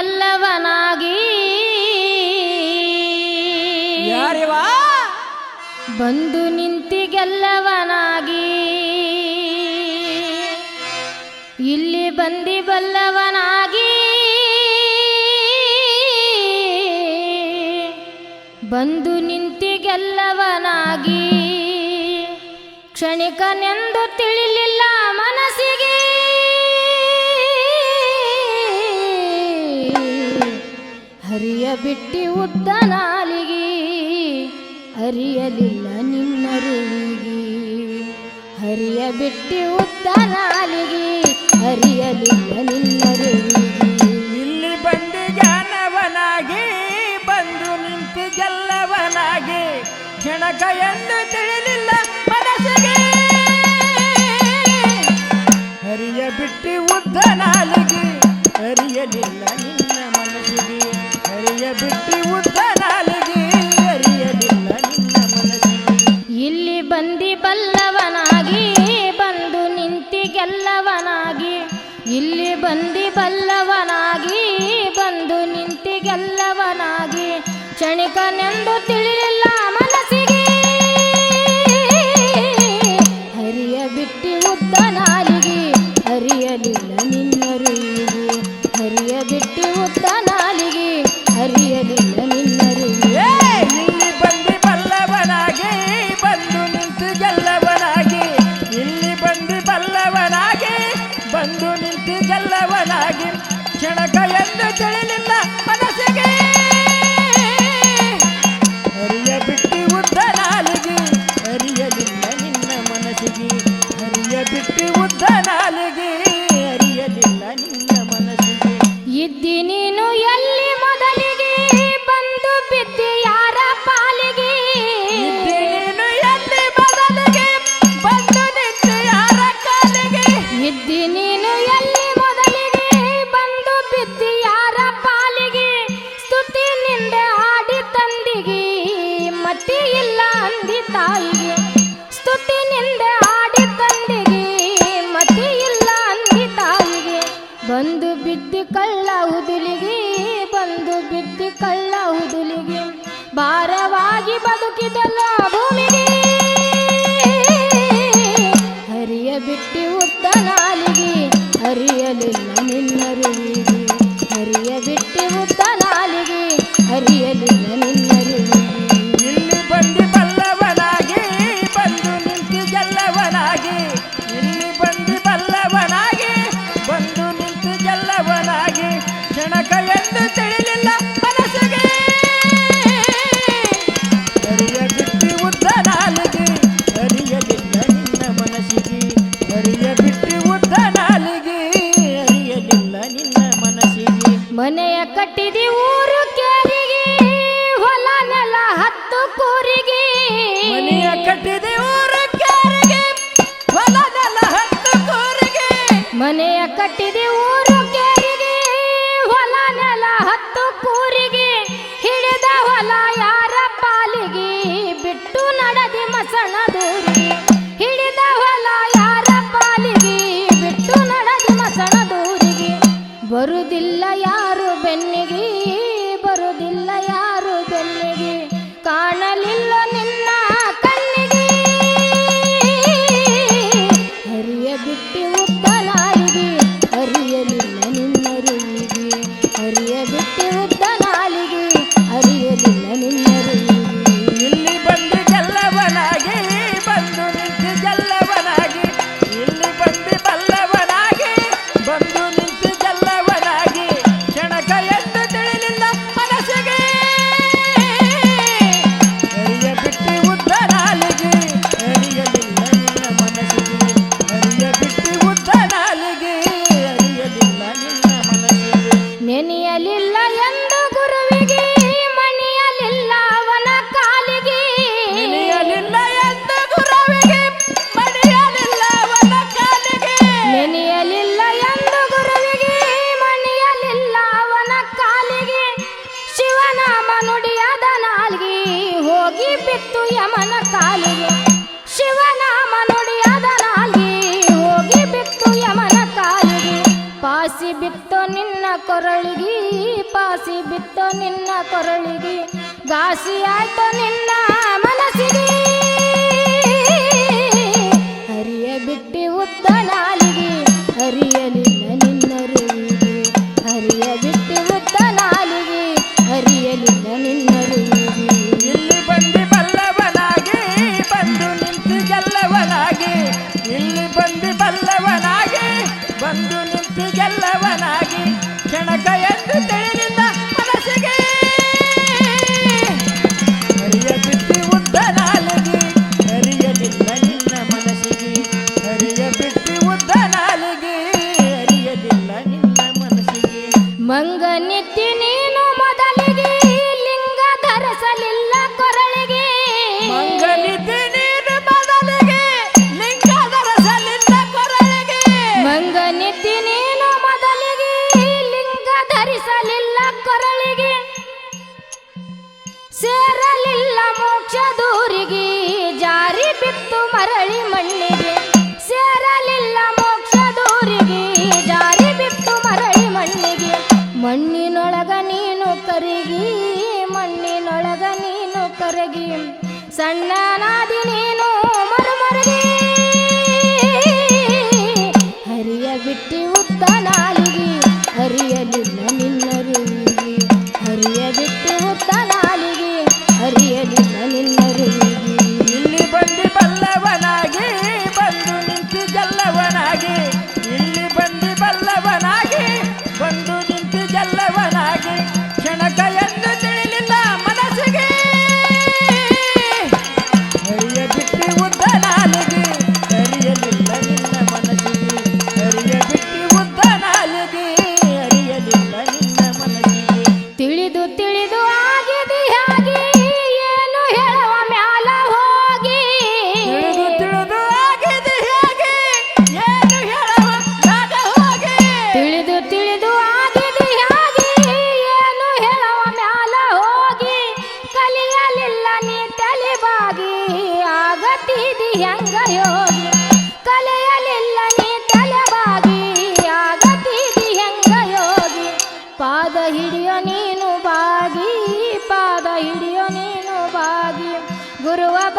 ಬಲ್ಲವನಾಗಿ. ಬಂದು ನಿಂತಿ ಗೆಲ್ಲವನಾಗಿ ಇಲ್ಲಿ ಬಂದಿ ಬಲ್ಲವನಾಗಿ. ಬಂದು ನಿಂತಿ ಗೆಲ್ಲವನಾಗಿ ಕ್ಷಣಿಕನೆಂದು ತಿಳಿಲಿಲ್ಲ ಮನಸ್ಸಿಗೆ. ಹರಿಯ ಬಿಟ್ಟಿ ಉದ್ದ ನಾಲಿಗೆ, ಹರಿಯಲಿಲ್ಲ ನಿನ್ನ ಹರಿಯ ಬಿಟ್ಟಿ ಉದ್ದ ನಾಲಿಗೆ, ಹರಿಯಲಿಲ್ಲ ನಿನ್ನ ಇಲ್ಲಿ ಬಂದು ಜಾನವನಾಗಿ ಬಂದು ನಿಂತು ಗೆಲ್ಲವನಾಗಿ, ಕ್ಷಣಕ ಎಂದು ತಿಳಿಲಿಲ್ಲ ಮನಸ್ಸಿಗೆ. ಹರಿಯ ಬಿಟ್ಟಿ ಉದ್ದ ನಾಲಿಗೆ, ಹರಿಯಲಿಲ್ಲ ಮಗನೆಂದು ತಿಳಿಯ ತಂದು ಬಿದ್ದು ಕಳ್ಳ ಹುದುಲಿಗೆ ಭಾರವಾಗಿ ಬದುಕಿದಲ್ಲ ಮನೆಯ ಕಟ್ಟಿದಿ ಊರು ಕೇರಿಗೆ ಹೊಲ ನೆಲ ಹತ್ತು ಕೂರಿಗೆ. ಮನೆಯ ಕಟ್ಟಿದಿ ಊರು ಕೇರಿಗೆ ಹೊಲ ನೆಲ ಹತ್ತು ಕೂರಿಗೆ. ಮನೆಯ ಕಟ್ಟಿದಿ ಊರು ಕೇರಿಗೆ ಹೊಲ ನೆಲ ಹತ್ತು ಕೂರಿಗೆ. ಹಿಡಿದ ಹೊಲ ಯಾರ ಪಾಲಿಗೆ ಬಿಟ್ಟು ನಡೆದಿ ಮಸಣ ಕೊರಳಿಗೆ, ಪಾಸಿ ಬಿತ್ತು ನಿನ್ನ ಕೊರಳಿಗೆ ಗಾಸಿ ಆಯ್ತು ನಿನ್ನ ಮನಸ್ಸಿಗೆ. ಹರಿಯ ಬಿಟ್ಟಿ ಉದ್ದ ನಾಲಿಗೆ ಹರಿಯಲಿಲ್ಲ ನಿನ್ನ ರುವಿಗೆ ಹರಿಯ ಬಿಟ್ಟಿ ಉದ್ದ ನಾಲಿಗೆ ಹರಿಯಲಿಲ್ಲ ನಿನ್ನ ರುವಿಗೆ ಇಲ್ಲಿ ಬಂದಿ ಬಲ್ಲವನಾಗಿ, ಬಂದು ನಿಂತು ಗೆಲ್ಲವನಾಗಿ. ಇಲ್ಲಿ ಬಂದಿ ಬಲ್ಲವನಾಗಿ, ಬಂದು ನಿಂತು ಗೆಲ್ಲವನಾಗಿ. ಮನಸ್ಸಿಗೆ ಮಂಗ ನೀನು ಮೊದಲಿಗೆ ಲಿಂಗ ಧರಿಸಲಿಲ್ಲ ಕೊರಳಿಗೆ. ಮಂಗನಿದ್ದೆ ನೀನು ಮೊದಲಿಗೆ ಲಿಂಗಧರಸಲಿಲ್ಲ ಕೊರಳಿಗೆ. ಮಂಗ ನೀನು ಮೊದಲಿಗೆ ಲಿಂಗ ಧರಿಸಲಿಲ್ಲ ಕೊರಳಿಗೆ. ಸೇರಲಿಲ್ಲ ಮೋಕ್ಷ ದೂರಿಗೆ ಜಾರಿ ಬಿತ್ತು ಮರಳಿ ಬಿಟ್ಟಿ ಉದ್ದ ನಾಲಿಗೆ ಹರಿಯಲಿಲ್ಲ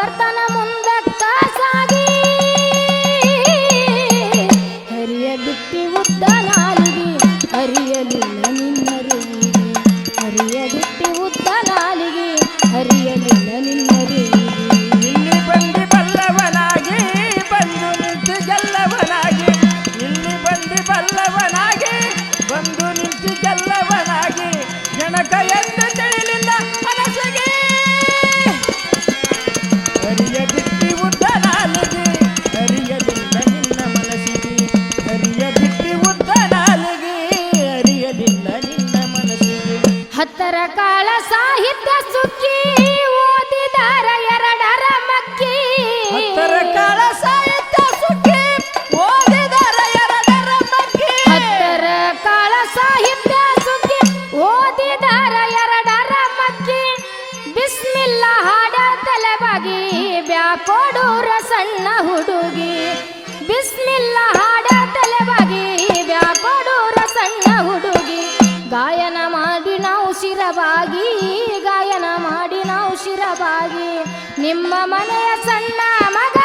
ಬರ್ತಾನ ಹತ್ತರ ಕಾಲ ಸಾಹಿತ್ಯ ಸುಕ್ಕಿ ಓದಿದಾರ ಎರಡರ ಮಕ್ಕಿ. ಹತ್ತರ ಕಾಲ ಸಾಹಿತ್ಯ ಸುಖಿ ಓದಿದರ ಎರಡರ ಮಕ್ಕಿ. ಹತ್ತರ ಕಾಲ ಸಾಹಿತ್ಯ ಸುಕ್ಕಿ ಓದಿದಾರ ಎರಡರ ಮಕ್ಕಿ. ಬಿಸ್ಮಿಲ್ಲ ಹಾಡ ತಲೆಬಾಗಿ ಬ್ಯಾಕೋಡೂರ ಸಣ್ಣ ಹುಡುಗಿ. ಬಿಸ್ಮಿಲ್ಲ ನಿಮ್ಮ ಮನೆಯ ಸಣ್ಣ ಮಗ